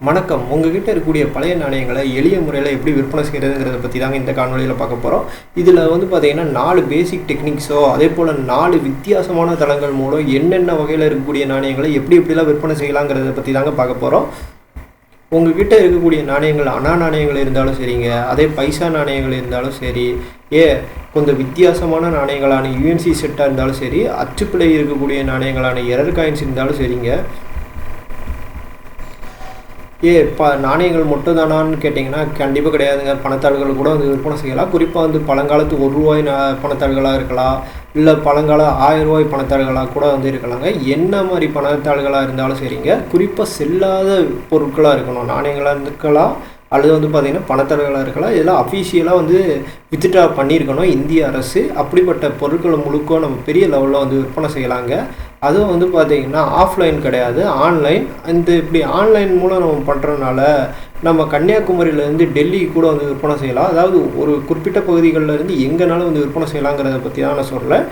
வணக்கம். உங்ககிட்ட இருக்கக்கூடிய பழைய நாணயங்களை எளிய முறையில் எப்படி விற்பனை செய்கிறதுங்கிறத பற்றி தாங்க இந்த காணொலியில் பார்க்க போகிறோம் இதில் வந்து பார்த்தீங்கன்னா நாலு பேசிக் டெக்னிக்ஸோ அதே போல் நாலு வித்தியாசமான தளங்கள் மூலம் என்னென்ன வகையில் இருக்கக்கூடிய நாணயங்களை எப்படி எப்படிலாம் விற்பனை செய்யலாங்கிறத பற்றி தாங்க பார்க்க போகிறோம் உங்ககிட்ட இருக்கக்கூடிய நாணயங்கள் அணா நாணயங்கள் இருந்தாலும் சரிங்க. அதே பைசா நாணயங்கள் இருந்தாலும் சரி. ஏ கொஞ்சம் வித்தியாசமான நாணயங்களான யூஎன்சி செட்டாக இருந்தாலும் சரி. அச்சுப்பிழை இருக்கக்கூடிய நாணயங்களான எரர் காயின்ஸ் இருந்தாலும் சரிங்க. ஏ ப நாணயங்கள் மட்டும் தானான்னு கேட்டிங்கன்னா கண்டிப்பாக கிடையாதுங்க. பணத்தாள்கள் கூட வந்து விற்பனை செய்யலாம். குறிப்பாக வந்து பழங்காலத்து ஒரு ரூபாய் பணத்தாள்களாக இருக்கலாம். இல்லை பழங்கால ஆயிரம் ரூபாய் பணத்தாள்களாக கூட வந்து இருக்கலாங்க. என்ன மாதிரி பணத்தாள்களாக இருந்தாலும் சரிங்க. குறிப்பாக செல்லாத பொருட்களாக இருக்கணும். நாணயங்களாக இருக்கலாம் அல்லது வந்து பார்த்திங்கன்னா பணத்தாள்களாக இருக்கலாம். இதெல்லாம் அஃபீஷியலாக வந்து வித்ட்ரா பண்ணியிருக்கணும். இந்திய அரசு. அப்படிப்பட்ட பொருட்களை முழுக்க நம்ம பெரிய லெவலில் வந்து விற்பனை செய்யலாங்க. அதுவும் வந்து பார்த்திங்கன்னா ஆஃப்லைன் கிடையாது. ஆன்லைன் இந்த இப்படி ஆன்லைன் மூலம் நம்ம பண்ணுறதுனால நம்ம கன்னியாகுமரியிலேருந்து டெல்லி கூட வந்து விற்பனை செய்யலாம். அதாவது ஒரு குறிப்பிட்ட பகுதிகளில் இருந்து எங்கேனாலும் வந்து விற்பனை செய்யலாங்கிறத பற்றி தான் நான் சொல்கிறேன்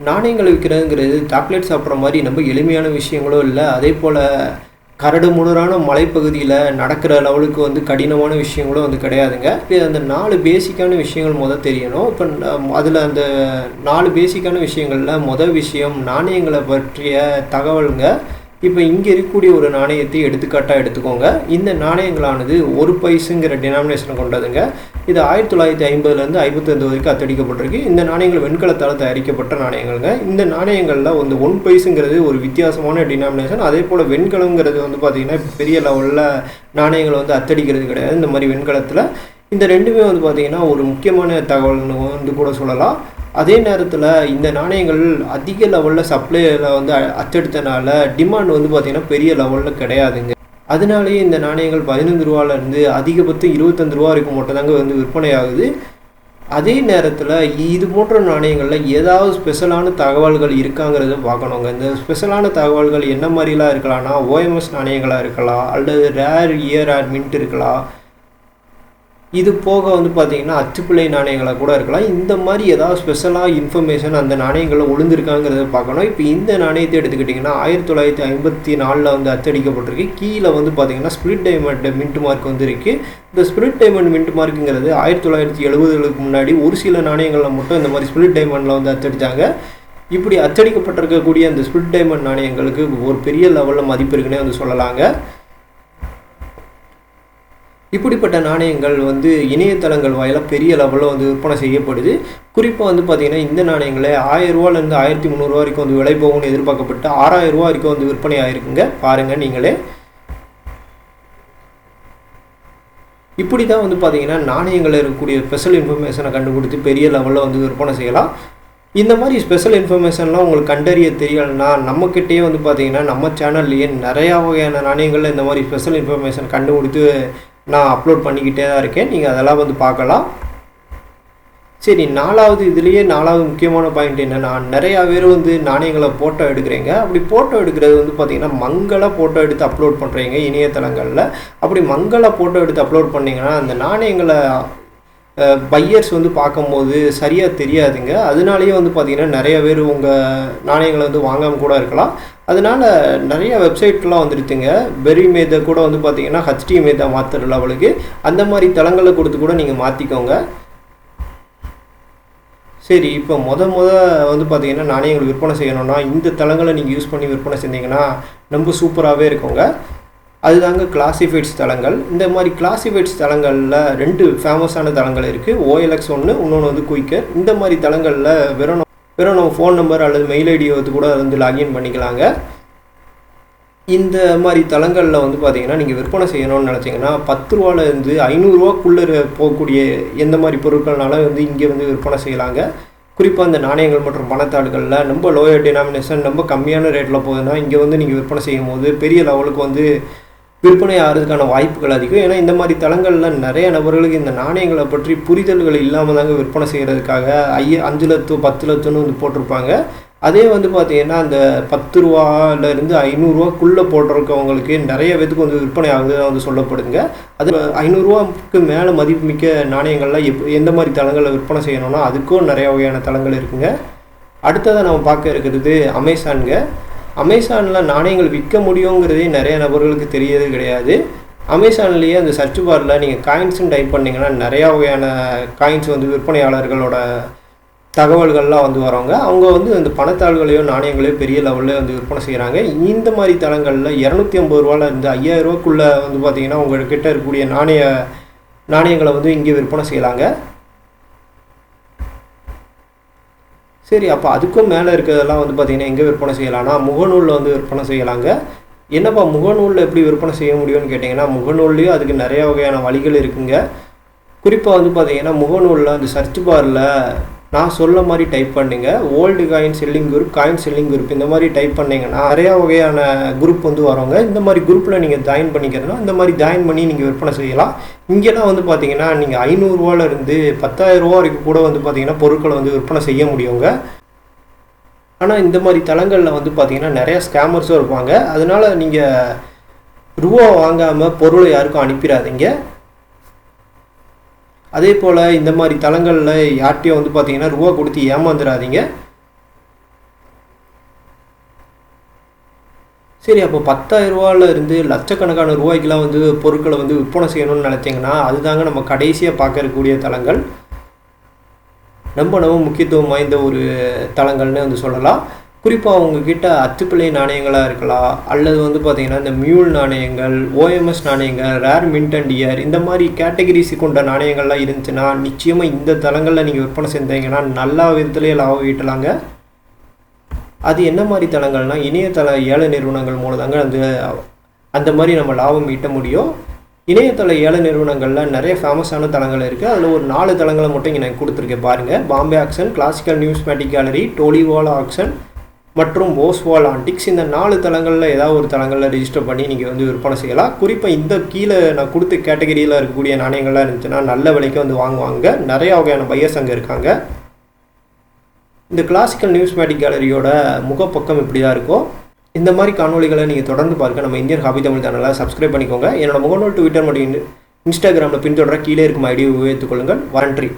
நாணயங்கள் விற்கிறதுங்கிறது சாக்லேட் சாப்பிட்ற மாதிரி ரொம்ப எளிமையான விஷயங்களும் இல்லை அதே போல் கரடு முடரான மலைப்பகுதியில் நடக்கிற லெவலுக்கு வந்து கடினமான விஷயங்களும் வந்து கிடையாதுங்க. இப்போ அந்த நாலு பேசிக்கான விஷயங்கள் முதல் தெரியணும். இப்போ அதில் அந்த நாலு பேசிக்கான விஷயங்களில் முதல் விஷயம் நாணயங்களை பற்றிய தகவலுங்க. இப்போ இங்கே இருக்கக்கூடிய ஒரு நாணயத்தை எடுத்துக்காட்டாக எடுத்துக்கோங்க. இந்த நாணயங்களானது ஒரு பைசுங்கிற டினாமினேஷனை கொண்டதுங்க. இது ஆயிரத்தி தொள்ளாயிரத்தி ஐம்பதுலேருந்து ஐம்பத்தஞ்சு வரைக்கும் அத்தடிக்கப்பட்டிருக்கு. இந்த நாணயங்கள் வெண்கலத்தால் தயாரிக்கப்பட்ட நாணயங்கள்ங்க. இந்த நாணயங்களில் வந்து ஒன் பைசுங்கிறது ஒரு வித்தியாசமான டினாமினேஷன் அதே போல் வெண்கலங்கிறது வந்து பார்த்திங்கன்னா பெரிய லெவலில் நாணயங்கள் வந்து அத்தடிக்கிறது கிடையாது. இந்த மாதிரி வெண்கலத்தில். இந்த ரெண்டுமே வந்து பார்த்திங்கன்னா ஒரு முக்கியமான தகவல்னு வந்து கூட சொல்லலாம். அதே நேரத்தில் இந்த நாணயங்கள் அதிக லெவலில் சப்ளையில் வந்து அச்செடுத்தனால டிமாண்ட் வந்து பார்த்திங்கன்னா பெரிய லெவலில் கிடையாதுங்க. அதனாலேயே இந்த நாணயங்கள் பதினஞ்சு ரூபாலேருந்து அதிகபட்சம் இருபத்தஞ்சு ரூபா வரைக்கும் மட்டும் தாங்க வந்து விற்பனை ஆகுது. அதே நேரத்தில் இது போன்ற நாணயங்களில் ஏதாவது ஸ்பெஷலான தகவல்கள் இருக்காங்கிறத பார்க்கணுங்க. இந்த ஸ்பெஷலான தகவல்கள் என்ன மாதிரிலாம் இருக்கலாம்னா ஓஎம்எஸ் நாணயங்களாக இருக்கலாம் அல்லது ரேர் இயர் ஆர் மின்ட் இருக்கலாம் இது போக வந்து பார்த்திங்கன்னா அச்சுப்பிள்ளை நாணயங்களாக கூட இருக்கலாம். இந்த மாதிரி ஏதாவது ஸ்பெஷலாக இன்ஃபர்மேஷன் அந்த நாணயங்களில் ஒழுந்திருக்காங்கிறத பார்க்கணும். இப்போ இந்த நாணயத்தை எடுத்துக்கிட்டிங்கன்னா ஆயிரத்தி தொள்ளாயிரத்தி ஐம்பத்தி நாலில் வந்து அச்சடிக்கப்பட்டிருக்கு. கீழே வந்து பார்த்திங்கன்னா ஸ்பிரிட் டைமண்ட் மின்ட் மார்க் வந்து இருக்குது இந்த ஸ்பிரிட் டைமண்ட் மின்ட் மார்க்குங்கிறது ஆயிரத்தி தொள்ளாயிரத்தி எழுபதுகளுக்கு முன்னாடி ஒரு சில நாணயங்களில் மட்டும் இந்த மாதிரி ஸ்பிரிட் டைமண்டில் வந்து அச்சடித்தாங்க இப்படி அச்சடிக்கப்பட்டிருக்கக்கூடிய அந்த ஸ்பிரிட் டைமண்ட் நாணயங்களுக்கு ஒரு பெரிய லெவலில் மதிப்பு இருக்குன்னே வந்து சொல்லலாங்க. இப்படிப்பட்ட நாணயங்கள் வந்து இணையதளங்கள் வாயிலாக பெரிய லெவலில் வந்து விற்பனை செய்யப்படுது. குறிப்பாக வந்து பார்த்திங்கன்னா இந்த நாணயங்களை ஆயிரரூவாலேருந்து ஆயிரத்தி முந்நூறுரூவா வரைக்கும் வந்து விலை போகும்னு எதிர்பார்க்கப்பட்டு ஆறாயிரம் ரூபா வரைக்கும் வந்து விற்பனை ஆயிருக்குங்க. பாருங்கள் நீங்களே. இப்படி தான் வந்து பார்த்திங்கன்னா நாணயங்களில் இருக்கக்கூடிய ஸ்பெஷல் இன்ஃபர்மேஷனை கண்டுபிடித்து பெரிய லெவலில் வந்து விற்பனை செய்யலாம். இந்த மாதிரி ஸ்பெஷல் இன்ஃபர்மேஷன்லாம் உங்களுக்கு கண்டறிய தெரியலைன்னா நம்மக்கிட்டேயே வந்து பார்த்திங்கன்னா நம்ம சேனல்லையே நிறையா வகையான நாணயங்களில் இந்த மாதிரி ஸ்பெஷல் இன்ஃபர்மேஷன் கண்டுபிடித்து நான் அப்லோட் பண்ணிக்கிட்டே தான் இருக்கேன். நீங்கள் அதெல்லாம் வந்து பார்க்கலாம். சரி நாலாவது இதுலேயே நாலாவது முக்கியமான பாயிண்ட் என்ன நான் நிறையா பேர் வந்து நாணயங்களை ஃபோட்டோ எடுக்கிறீங்க. அப்படி ஃபோட்டோ எடுக்கிறது வந்து பார்த்திங்கன்னா மங்களாக ஃபோட்டோ எடுத்து அப்லோட் பண்ணுறீங்க இணையதளங்களில். அப்படி மங்களாக ஃபோட்டோ எடுத்து அப்லோட் பண்ணிங்கன்னா அந்த நாணயங்களை பையர்ஸ் வந்து பார்க்கும்போது சரியாக தெரியாதுங்க. அதனாலேயே வந்து பார்த்திங்கன்னா நிறைய பேர் உங்கள் நாணயங்களை வந்து வாங்காமல் கூட இருக்கலாம். அதனால் நிறைய வெப்சைட்லாம் வந்துடுச்சுங்க பெரி மேதை கூட வந்து பார்த்தீங்கன்னா ஹச்டி மேதா மாற்றுற லெவலுக்கு அந்த மாதிரி தளங்களை கொடுத்து கூட நீங்கள் மாற்றிக்கோங்க சரி இப்போ முத முத வந்து பார்த்திங்கன்னா நாணயங்கள் விற்பனை செய்யணும்னா இந்த தளங்களை நீங்கள் யூஸ் பண்ணி விற்பனை செஞ்சீங்கன்னா ரொம்ப சூப்பராகவே இருக்குங்க. அதுதாங்க கிளாசிஃபைட்ஸ் தளங்கள். இந்த மாதிரி கிளாசிஃபைட்ஸ் தளங்களில் ரெண்டு ஃபேமஸான தளங்கள் இருக்குது ஓஎல்எக்ஸ் ஒன்று இன்னொன்று வந்து குயிக்கர் இந்த மாதிரி தளங்களில் வெறும் வெறும் நம்ம ஃபோன் நம்பர் அல்லது மெயில் ஐடியை வந்து கூட வந்து லாகின் பண்ணிக்கலாங்க. இந்த மாதிரி தளங்களில் வந்து பார்த்தீங்கன்னா நீங்கள் விற்பனை செய்யணும்னு நினச்சிங்கன்னா பத்து ரூபாலேருந்து ஐநூறுரூவாக்குள்ளே போகக்கூடிய எந்த மாதிரி பொருட்கள்னாலும் வந்து இங்கே வந்து விற்பனை செய்யலாங்க. குறிப்பாக இந்த நாணயங்கள் மற்றும் பணத்தாடுகளில் ரொம்ப லோயர் டினாமினேஷன் ரொம்ப கம்மியான ரேட்டில் போகுதுன்னா இங்கே வந்து நீங்கள் விற்பனை செய்யும் போது பெரிய லெவலுக்கு வந்து விற்பனை ஆகிறதுக்கான வாய்ப்புகள் அதிகம். ஏன்னா இந்த மாதிரி தளங்களில் நிறைய நபர்களுக்கு இந்த நாணயங்களை பற்றி புரிதல்கள் இல்லாமல் தாங்க விற்பனை செய்கிறதுக்காக ஐய அஞ்சு லட்சம் பத்து லட்சம்னு வந்து போட்டிருப்பாங்க. அதே வந்து பார்த்தீங்கன்னா அந்த பத்து ரூபாலேருந்து ஐநூறுரூவாக்குள்ளே போட்டிருக்கவங்களுக்கு நிறைய பேத்துக்கு வந்து விற்பனை ஆகுது வந்து சொல்லப்படுதுங்க. அது ஐநூறுரூவாக்கு மேலே மதிப்புமிக்க நாணயங்கள்லாம் எப் எந்த மாதிரி தளங்களில் விற்பனை செய்யணும்னா அதுக்கும் நிறைய வகையான தளங்கள் இருக்குங்க. அடுத்ததாக நம்ம பார்க்க இருக்கிறது அமேசானுங்க அமேசானில் நாணயங்கள் விற்க முடியுங்கிறதே நிறைய நபர்களுக்கு தெரியறது கிடையாது. அமேசான்லேயே அந்த சர்ச் பாரில் நீங்கள் காயின்ஸ்னு டைப் பண்ணிங்கன்னா நிறையா வகையான காயின்ஸ் வந்து விற்பனையாளர்களோட தகவல்கள்லாம் வந்து வரவங்க. அவங்க வந்து அந்த பணத்தாள்களையோ நாணயங்களையோ பெரிய லெவலில் வந்து விற்பனை செய்கிறாங்க இந்த மாதிரி தளங்களில் இரநூத்தி ஐம்பது ரூபால இருந்து ஐயாயிரம் ரூபாக்குள்ளே வந்து பார்த்தீங்கன்னா உங்கள்கிட்ட இருக்கக்கூடிய நாணய நாணயங்களை வந்து இங்கே விற்பனை செய்யலாங்க. சரி அப்போ அதுக்கும் மேலே இருக்கிறதெல்லாம் வந்து பார்த்திங்கன்னா எங்கே விற்பனை செய்யலாம்னா முகநூலில் வந்து விற்பனை செய்யலாங்க. என்னப்பா முகநூலில் எப்படி விற்பனை செய்ய முடியும்னு கேட்டிங்கன்னா முகநூல்லையும் அதுக்கு நிறையா வகையான வழிகள் இருக்குங்க. குறிப்பாக வந்து பார்த்தீங்கன்னா முகநூலில் அந்த சர்ச் பாரில் நான் சொல்ல மாதிரி டைப் பண்ணுங்க. Old coin selling group coin selling group இந்த மாதிரி டைப் பண்ணிங்கன்னா நிறையா வகையான குரூப் வந்து வரவங்க இந்த மாதிரி குரூப்பில் நீங்கள் ஜாயின் பண்ணிக்கிறதுனா இந்த மாதிரி ஜாயின் பண்ணி நீங்கள் விற்பனை செய்யலாம். இங்கெல்லாம் வந்து பார்த்தீங்கன்னா நீங்கள் ஐநூறுரூவாலேருந்து பத்தாயிரரூவா ரூபா வரைக்கும் கூட வந்து பார்த்தீங்கன்னா பொருட்களை வந்து விற்பனை செய்ய முடியுங்க. ஆனால் இந்த மாதிரி தளங்களில் வந்து பார்த்தீங்கன்னா நிறையா ஸ்கேமர்ஸும் இருப்பாங்க. அதனால் நீங்கள் ரூபா வாங்காமல் பொருளை யாருக்கும் அனுப்பிடாதீங்க. அதே போல் இந்த மாதிரி தளங்களில் யார்கிட்டையும் வந்து பார்த்தீங்கன்னா ரூபா கொடுத்து ஏமாந்துடாதீங்க சரி அப்போ பத்தாயிரம் இருந்து லட்சக்கணக்கான ரூபாய்க்கெலாம் வந்து பொருட்களை வந்து விற்பனை செய்யணும்னு நினச்சிங்கன்னா அதுதாங்க நம்ம கடைசியாக பார்க்கக்கூடிய தளங்கள் ரொம்ப ரொம்ப முக்கியத்துவம் வாய்ந்த ஒரு தளங்கள்னு வந்து சொல்லலாம். குறிப்பாக அவங்கக்கிட்ட அச்சுப்பிள்ளை நாணயங்களாக இருக்கலாம் அல்லது வந்து பார்த்திங்கன்னா இந்த மியூல் நாணயங்கள் ஓஎம்எஸ் நாணயங்கள் ரேர் மின்ட் அண்ட் இயர் இந்த மாதிரி கேட்டகரிஸ் கொண்ட நாணயங்கள்லாம் இருந்துச்சுன்னா நிச்சயமாக இந்த தளங்களில் நீங்கள் விற்பனை செஞ்சீங்கன்னா நல்லா விதத்துலேயே லாபம் ஈட்டலாங்க. அது என்ன மாதிரி தளங்கள்னால் இணையதள ஏழை நிறுவனங்கள் மூலதாங்க அந்த அந்த மாதிரி நம்ம லாபம் ஈட்ட முடியும். இணையதள ஏழை நிறுவனங்களில் நிறைய ஃபேமஸான தளங்கள் இருக்குது அதில் ஒரு நாலு தளங்களை மட்டும் இங்கே நான் கொடுத்துருக்கேன் பாருங்கள் Bombay auction classical numismatic gallery Todywalla auction மற்றும் ஓஸ்வால் ஆன்டிக்ஸ் இந்த நாலு தளங்களில் ஏதாவது ஒரு தளங்களில் ரிஜிஸ்டர் பண்ணி நீங்கள் வந்து விற்பனை செய்யலாம். குறிப்பாக இந்த கீழே நான் கொடுத்த கேட்டகரியில் இருக்கக்கூடிய நாணயங்கள்லாம் இருந்துச்சுன்னா நல்ல விலைக்கு வந்து வாங்குவாங்க. நிறைய வகையான பையர்ஸ் அங்கே இருக்காங்க. இந்த கிளாசிக்கல் நியூஸ்மேட்டிக் கேலரியோட முகப்பக்கம் இப்படி தான் இருக்கும். இந்த மாதிரி காணொலிகளை நீங்கள் தொடர்ந்து பார்க்க நம்ம இந்தியன் ஹாபி தமிழ் சேனலை சப்ஸ்கிரைப் பண்ணிக்கோங்க. என்னோட முகநூல் ட்விட்டர் மற்றும் இன்ஸ்டாகிராமில் பின்தொடர கீழே இருக்கும் ஐடியை உபயோகித்துக் கொள்ளுங்கள். வரன்றி